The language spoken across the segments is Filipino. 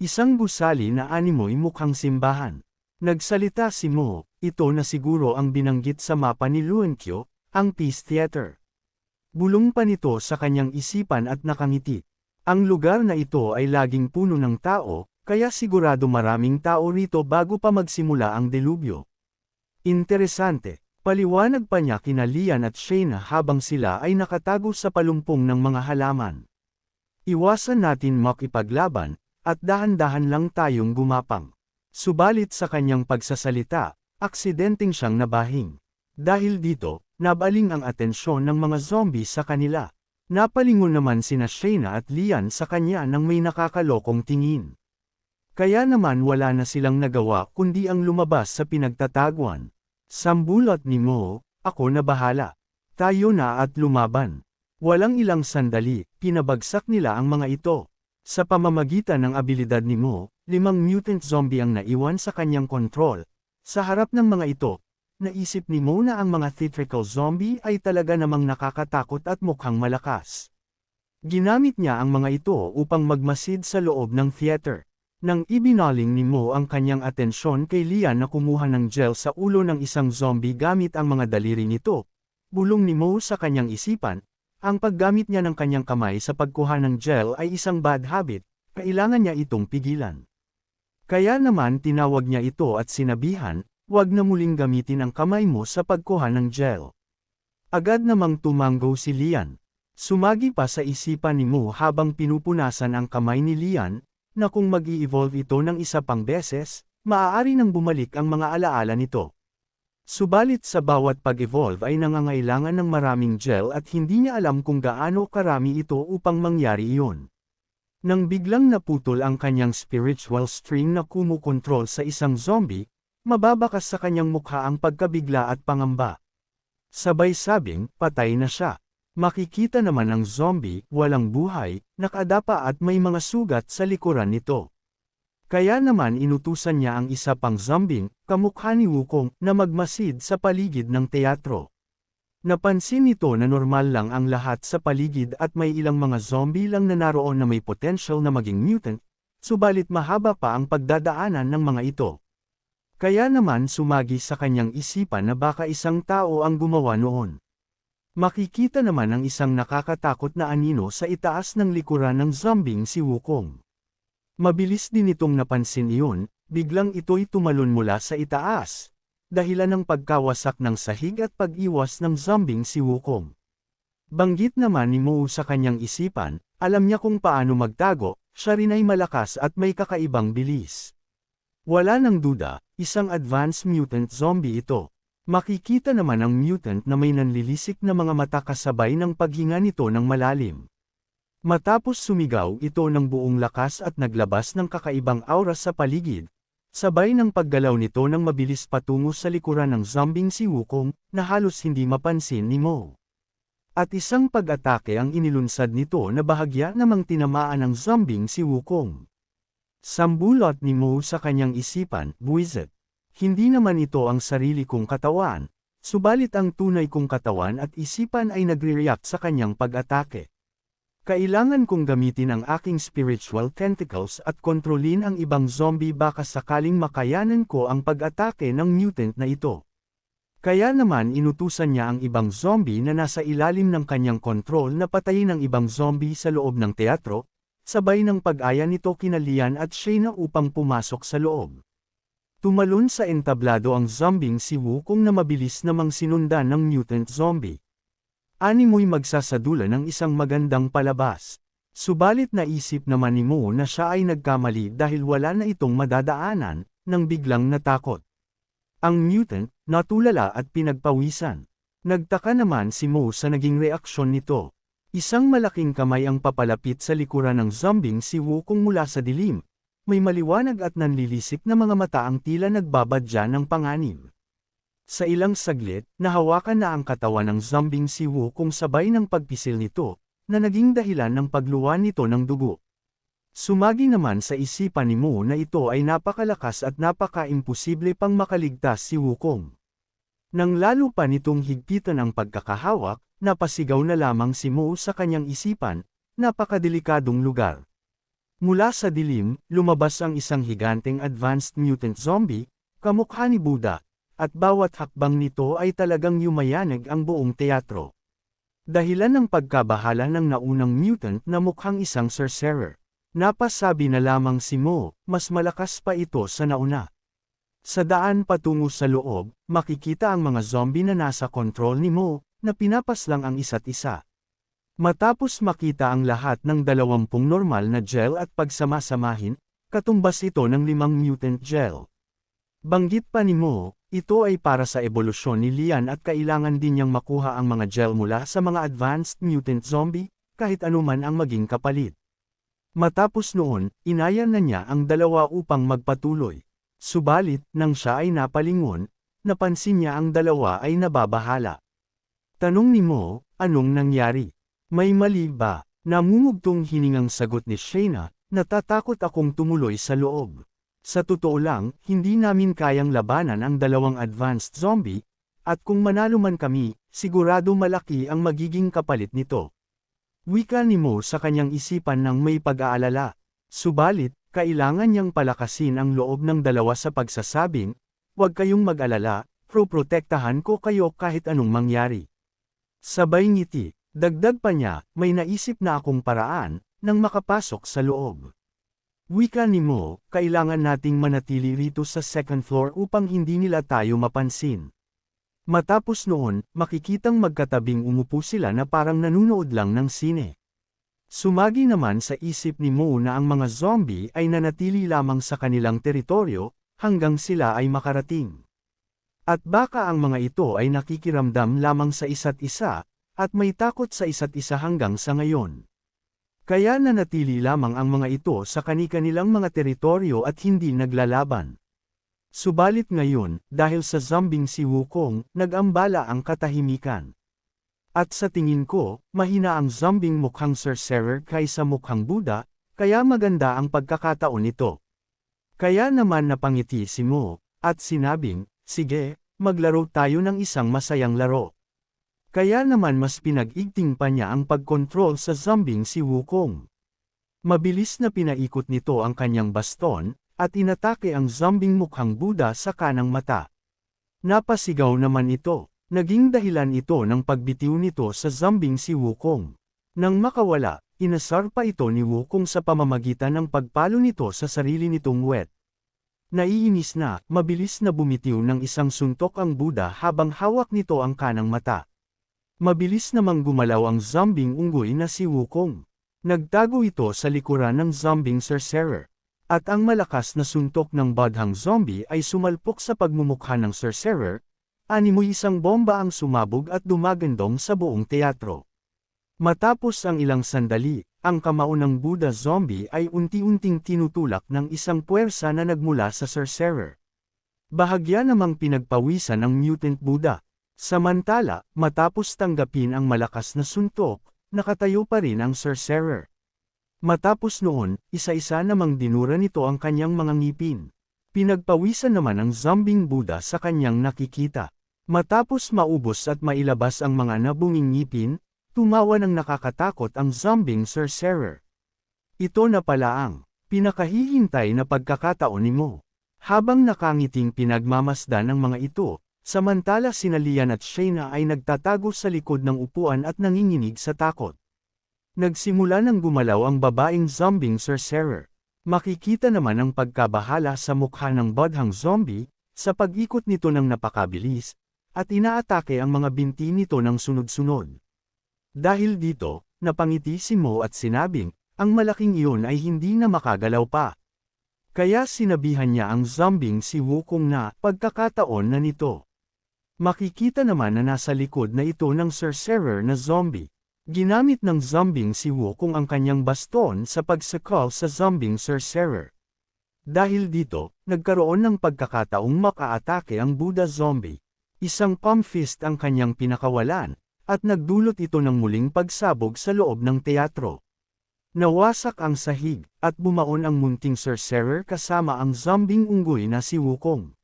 Isang gusali na animoy mukhang simbahan. Nagsalita si Mo, ito na siguro ang binanggit sa mapa ni Luenkyo, ang Peace Theater. Bulong pa nito sa kanyang isipan at nakangiti. Ang lugar na ito ay laging puno ng tao, kaya sigurado maraming tao rito bago pa magsimula ang delubyo. Interesante, paliwanag pa niya kina Lian at Shayna habang sila ay nakatago sa palumpong ng mga halaman. Iwasan natin makipaglaban, at dahan-dahan lang tayong gumapang. Subalit sa kanyang pagsasalita, aksidenteng siyang nabahing. Dahil dito, nabaling ang atensyon ng mga zombie sa kanila. Napalingon naman sina Shayna at Lian sa kanya nang may nakakalokong tingin. Kaya naman wala na silang nagawa kundi ang lumabas sa pinagtataguan. Sambulot ni Mo, ako na bahala. Tayo na at lumaban. Walang ilang sandali, pinabagsak nila ang mga ito. Sa pamamagitan ng abilidad ni Mo, limang mutant zombie ang naiwan sa kanyang kontrol. Sa harap ng mga ito, naisip ni Mo na ang mga theatrical zombie ay talaga namang nakakatakot at mukhang malakas. Ginamit niya ang mga ito upang magmasid sa loob ng theater. Nang ibinaling ni Mo ang kanyang atensyon kay Lian na kumuha ng gel sa ulo ng isang zombie gamit ang mga daliri nito, bulong ni Mo sa kanyang isipan, ang paggamit niya ng kanyang kamay sa pagkuha ng gel ay isang bad habit, kailangan niya itong pigilan. Kaya naman tinawag niya ito at sinabihan, huwag na muling gamitin ang kamay mo sa pagkuha ng gel. Agad namang tumanggo si Lian. Sumagi pa sa isipan ni Mo habang pinupunasan ang kamay ni Lian, na kung mag evolve ito ng isa pang beses, maaari nang bumalik ang mga alaala nito. Subalit sa bawat pag-evolve ay nangangailangan ng maraming gel at hindi niya alam kung gaano karami ito upang mangyari iyon. Nang biglang naputol ang kanyang spiritual string na kumukontrol sa isang zombie, mababakas sa kanyang mukha ang pagkabigla at pangamba. Sabay sabing, patay na siya. Makikita naman ang zombie, walang buhay, nakadapa at may mga sugat sa likuran nito. Kaya naman inutusan niya ang isa pang zombing, kamukha ni Wukong, na magmasid sa paligid ng teatro. Napansin nito na normal lang ang lahat sa paligid at may ilang mga zombie lang na naroon na may potential na maging mutant, subalit mahaba pa ang pagdadaanan ng mga ito. Kaya naman sumagi sa kanyang isipan na baka isang tao ang gumawa noon. Makikita naman ang isang nakakatakot na anino sa itaas ng likuran ng zombing si Wukong. Mabilis din itong napansin iyon, biglang ito'y tumalon mula sa itaas. Dahilan ng pagkawasak ng sahig at pag-iwas ng zombing si Wukong. Banggit naman ni Mo sa kanyang isipan, alam niya kung paano magtago, siya rin ay malakas at may kakaibang bilis. Wala nang duda, isang advanced mutant zombie ito. Makikita naman ang mutant na may nanlilisik na mga mata kasabay ng paghinga nito ng malalim. Matapos sumigaw ito ng buong lakas at naglabas ng kakaibang aura sa paligid, sabay ng paggalaw nito ng mabilis patungo sa likuran ng zombing si Wukong, na halos hindi mapansin ni Mo. At isang pag-atake ang inilunsad nito na bahagya namang tinamaan ng zombing si Wukong. Sambulot ni Mo sa kanyang isipan, buwizet. Hindi naman ito ang sarili kong katawan, subalit ang tunay kong katawan at isipan ay nagre-react sa kanyang pag-atake. Kailangan kong gamitin ang aking spiritual tentacles at kontrolin ang ibang zombie baka sakaling makayanan ko ang pag-atake ng mutant na ito. Kaya naman inutusan niya ang ibang zombie na nasa ilalim ng kanyang kontrol na patayin ang ibang zombie sa loob ng teatro, sabay ng pag-aya nito kinalian at Shayna upang pumasok sa loob. Tumalon sa entablado ang zombing si Wukong na mabilis namang sinundan ng mutant zombie. Ani mo'y magsasadula ng isang magandang palabas. Subalit naisip naman ni Mo na siya ay nagkamali dahil wala na itong madadaanan, nang biglang natakot. Ang mutant, natulala at pinagpawisan. Nagtaka naman si Mo sa naging reaksyon nito. Isang malaking kamay ang papalapit sa likuran ng zombing si Wukong mula sa dilim. May maliwanag at nanlilisik na mga mata ang tila nagbabadya ng panganib. Sa ilang saglit, nahawakan na ang katawan ng zombing si Wu kung sabay ng pagpisil nito, na naging dahilan ng pagluwa nito ng dugo. Sumagi naman sa isipan ni Mu na ito ay napakalakas at napaka-imposible pang makaligtas si Wukong. Nang lalo pa nitong higpitan ang pagkakahawak, napasigaw na lamang si Mu sa kanyang isipan, napakadelikadong lugar. Mula sa dilim, lumabas ang isang higanteng advanced mutant zombie, kamukha ni Buddha, at bawat hakbang nito ay talagang yumayanig ang buong teatro. Dahilan ng pagkabahala ng naunang mutant na mukhang isang sorcerer. Napasabi na lamang si Mo, mas malakas pa ito sa nauna. Sa daan patungo sa loob, makikita ang mga zombie na nasa kontrol ni Mo, na pinapaslang ang isa't isa. Matapos makita ang lahat ng dalawampung normal na gel at pagsama-samahin, katumbas ito ng limang mutant gel. Banggit pa ni Mo, ito ay para sa ebolusyon ni Lian at kailangan din niyang makuha ang mga gel mula sa mga advanced mutant zombie, kahit anuman ang maging kapalit. Matapos noon, inayan na niya ang dalawa upang magpatuloy. Subalit, nang siya ay napalingon, napansin niya ang dalawa ay nababahala. Tanong ni Mo, anong nangyari? May mali ba? Namumugtong hiningang sagot ni Shayna, natatakot akong tumuloy sa loob. Sa totoo lang, hindi namin kayang labanan ang dalawang advanced zombie, at kung manalo man kami, sigurado malaki ang magiging kapalit nito. Wika ni Mo sa kanyang isipan ng may pag-aalala. Subalit, kailangan niyang palakasin ang loob ng dalawa sa pagsasabing, huwag kayong mag-alala, pro-protektahan ko kayo kahit anong mangyari. Sabay ngiti, Dagdag pa niya, may naisip na akong paraan, nang makapasok sa loob. Wika ni Mo, kailangan nating manatili rito sa second floor upang hindi nila tayo mapansin. Matapos noon, makikitang magkatabing umupo sila na parang nanunood lang ng sine. Sumagi naman sa isip ni Mo na ang mga zombie ay nanatili lamang sa kanilang teritoryo, hanggang sila ay makarating. At baka ang mga ito ay nakikiramdam lamang sa isa't isa, at may takot sa isa't isa hanggang sa ngayon. Kaya nanatili lamang ang mga ito sa kani-kanilang mga teritoryo at hindi naglalaban. Subalit ngayon, dahil sa zombing si Wukong, nag-ambala ang katahimikan. At sa tingin ko, mahina ang zombing mukhang sorcerer kaysa mukhang Buddha, kaya maganda ang pagkakataon nito. Kaya naman napangiti si Mo, at sinabing, sige, maglaro tayo ng isang masayang laro. Kaya naman mas pinag-igting pa niya ang pagkontrol sa zombing si Wukong. Mabilis na pinaikot nito ang kanyang baston, at inatake ang zombing mukhang Buddha sa kanang mata. Napasigaw naman ito, naging dahilan ito ng pagbitiw nito sa zombing si Wukong. Nang makawala, inasar pa ito ni Wukong sa pamamagitan ng pagpalo nito sa sarili nitong wet. Naiinis na, mabilis na bumitiw ng isang suntok ang Buddha habang hawak nito ang kanang mata. Mabilis namang gumalaw ang zombing unggoy na si Wukong. Nagtago ito sa likuran ng zombing sorcerer. At ang malakas na suntok ng badhang zombie ay sumalpok sa pagmumukha ng sorcerer, animoy isang bomba ang sumabog at dumagandong sa buong teatro. Matapos ang ilang sandali, ang kamao ng Buddha zombie ay unti-unting tinutulak ng isang puwersa na nagmula sa sorcerer. Bahagya namang pinagpawisan ng mutant Buddha. Samantala, matapos tanggapin ang malakas na suntok, nakatayo pa rin ang sorcerer. Matapos noon, isa-isa namang dinura nito ang kanyang mga ngipin. Pinagpawisan naman ang zombing Buddha sa kanyang nakikita. Matapos maubos at mailabas ang mga nabunging ngipin, tumawa ng nakakatakot ang zombing sorcerer. Ito na pala ang pinakahihintay na pagkakataon ni mo. Habang nakangiting pinagmamasdan ng mga ito, Samantala sina Lian at Shayna ay nagtatago sa likod ng upuan at nanginginig sa takot. Nagsimula ng gumalaw ang babaeng zombing sorcerer. Makikita naman ang pagkabahala sa mukha ng badhang zombie, sa pag-ikot nito ng napakabilis, at inaatake ang mga binti nito ng sunod-sunod. Dahil dito, napangiti si Mo at sinabing, ang malaking iyon ay hindi na makagalaw pa. Kaya sinabihan niya ang zombing si Wukong na pagkakataon na nito. Makikita naman na nasa likod na ito ng sorcerer na zombie. Ginamit ng zombing si Wukong ang kanyang baston sa pagsakal sa zombing sorcerer. Dahil dito, nagkaroon ng pagkakataong makaatake ang Buddha zombie. Isang palm fist ang kanyang pinakawalan, at nagdulot ito ng muling pagsabog sa loob ng teatro. Nawasak ang sahig, at bumaon ang munting sorcerer kasama ang zombing unggoy na si Wukong.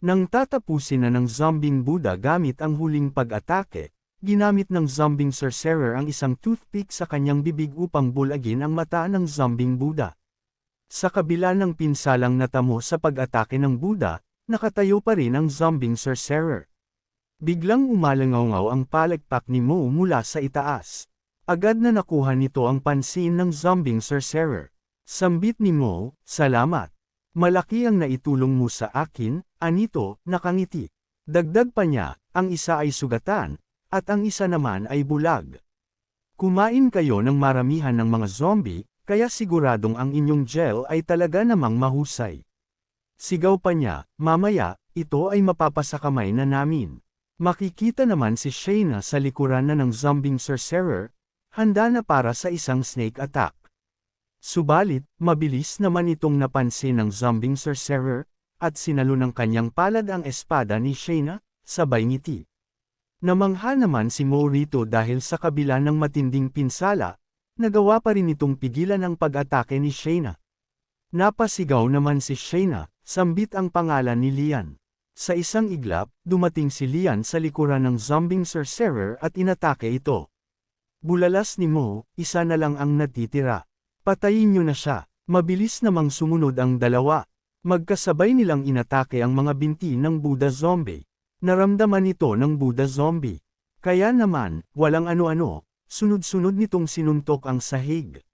Nang tatapusin na ng zombing Buddha gamit ang huling pag-atake, ginamit ng zombing sorcerer ang isang toothpick sa kanyang bibig upang bulagin ang mata ng zombing Buddha. Sa kabila ng pinsalang natamo sa pag-atake ng Buddha, nakatayo pa rin ang zombing sorcerer. Biglang umalangaw ang palagpak ni Mo mula sa itaas. Agad na nakuha nito ang pansin ng zombing sorcerer. Sambit ni Mo, salamat. Malaki ang naitulong mo sa akin, anito, nakangiti. Dagdag pa niya, ang isa ay sugatan, at ang isa naman ay bulag. Kumain kayo ng maramihan ng mga zombie, kaya siguradong ang inyong gel ay talaga namang mahusay. Sigaw pa niya, mamaya, ito ay mapapasakamay na namin. Makikita naman si Shayna sa likuran na ng zombing sorcerer, handa na para sa isang snake attack. Subalit, mabilis naman itong napansin ng zombing sorcerer, at sinalo ng kanyang palad ang espada ni Shayna, sabay ngiti. Namangha naman si Mo rito dahil sa kabila ng matinding pinsala, nagawa pa rin itong pigilan ang pag-atake ni Shayna. Napasigaw naman si Shayna, sambit ang pangalan ni Lian. Sa isang iglap, dumating si Lian sa likuran ng zombing sorcerer at inatake ito. Bulalas ni Mo, isa na lang ang natitira. Patayin niyo na siya. Mabilis namang sumunod ang dalawa. Magkasabay nilang inatake ang mga binti ng Buddha zombie. Naramdaman ito ng Buddha zombie. Kaya naman, walang ano-ano, sunod-sunod nitong sinuntok ang sahig.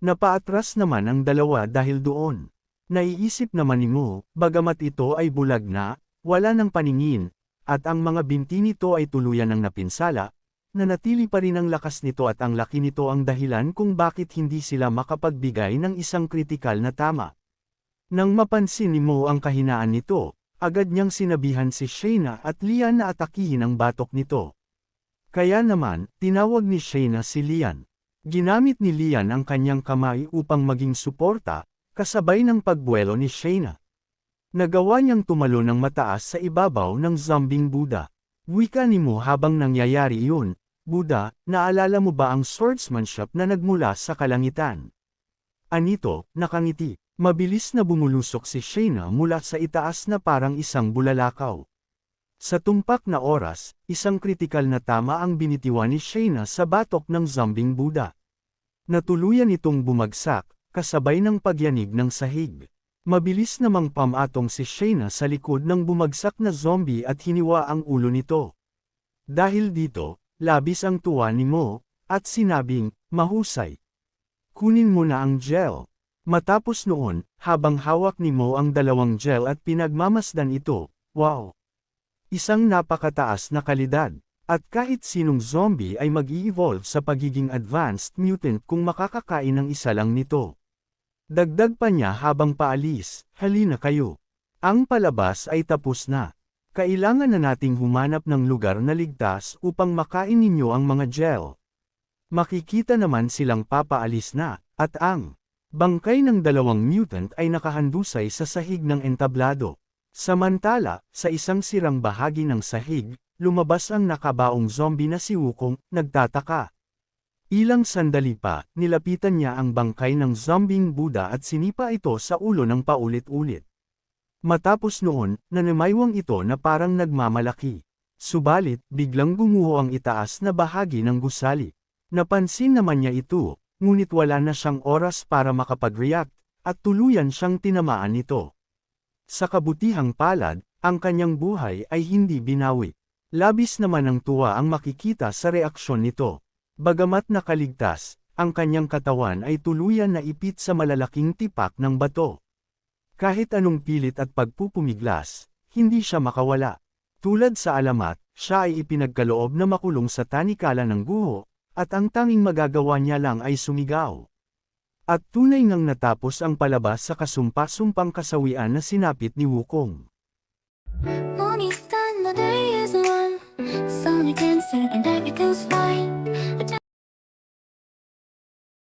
Napaatras naman ang dalawa dahil doon. Naiisip naman ni Mo, bagamat ito ay bulag na, wala ng paningin, at ang mga binti nito ay tuluyan ng napinsala, nanatili pa rin ang lakas nito at ang laki nito ang dahilan kung bakit hindi sila makapagbigay ng isang kritikal na tama. Nang mapansin ni Mo ang kahinaan nito, agad niyang sinabihan si Shayna at Lian na atakihin ang batok nito. Kaya naman, tinawag ni Shayna si Lian. Ginamit ni Lian ang kanyang kamay upang maging suporta, kasabay ng pagbuelo ni Shayna. Nagawa niyang tumalo ng mataas sa ibabaw ng zombing Buddha. Wika ni Mo habang nangyayari iyon, Buddha, naalala mo ba ang swordsmanship na nagmula sa kalangitan? Anito, nakangiti. Mabilis na bumulusok si Shayna mula sa itaas na parang isang bulalakaw. Sa tumpak na oras, isang kritikal na tama ang binitiwan ni Shayna sa batok ng zombing Buddha. Natuluyan itong bumagsak, kasabay ng pagyanig ng sahig. Mabilis namang pamatong si Shayna sa likod ng bumagsak na zombie at hiniwa ang ulo nito. Dahil dito, labis ang tuwa ni Mo, at sinabing, mahusay. Kunin mo na ang gel. Matapos noon, habang hawak ni Mo ang dalawang gel at pinagmamasdan ito, wow! Isang napakataas na kalidad. At kahit sinong zombie ay mag-i-evolve sa pagiging advanced mutant kung makakakain ng isa lang nito. Dagdag pa niya habang paalis, halina kayo. Ang palabas ay tapos na. Kailangan na nating humanap ng lugar na ligtas upang makain ninyo ang mga gel. Makikita naman silang papaalis na, at ang bangkay ng dalawang mutant ay nakahandusay sa sahig ng entablado. Samantala, sa isang sirang bahagi ng sahig, lumabas ang nakabaong zombie na si Wukong, nagtataka. Ilang sandali pa, nilapitan niya ang bangkay ng zombing Buddha at sinipa ito sa ulo ng paulit-ulit. Matapos noon, nanimaywang ito na parang nagmamalaki. Subalit, biglang gumuho ang itaas na bahagi ng gusali. Napansin naman niya ito, ngunit wala na siyang oras para makapag-react, at tuluyan siyang tinamaan nito. Sa kabutihang palad, ang kanyang buhay ay hindi binawi. Labis naman ang tuwa ang makikita sa reaksyon nito. Bagamat nakaligtas, ang kanyang katawan ay tuluyan na ipit sa malalaking tipak ng bato. Kahit anong pilit at pagpupumiglas, hindi siya makawala. Tulad sa alamat, siya ay ipinagkaloob na makulong sa tanikala ng guho, at ang tanging magagawa niya lang ay sumigaw. At tunay ngang natapos ang palabas sa kasumpa-sumpang kasawian na sinapit ni Wukong. Only stand the day is one. Sunny dancing and everything's fine.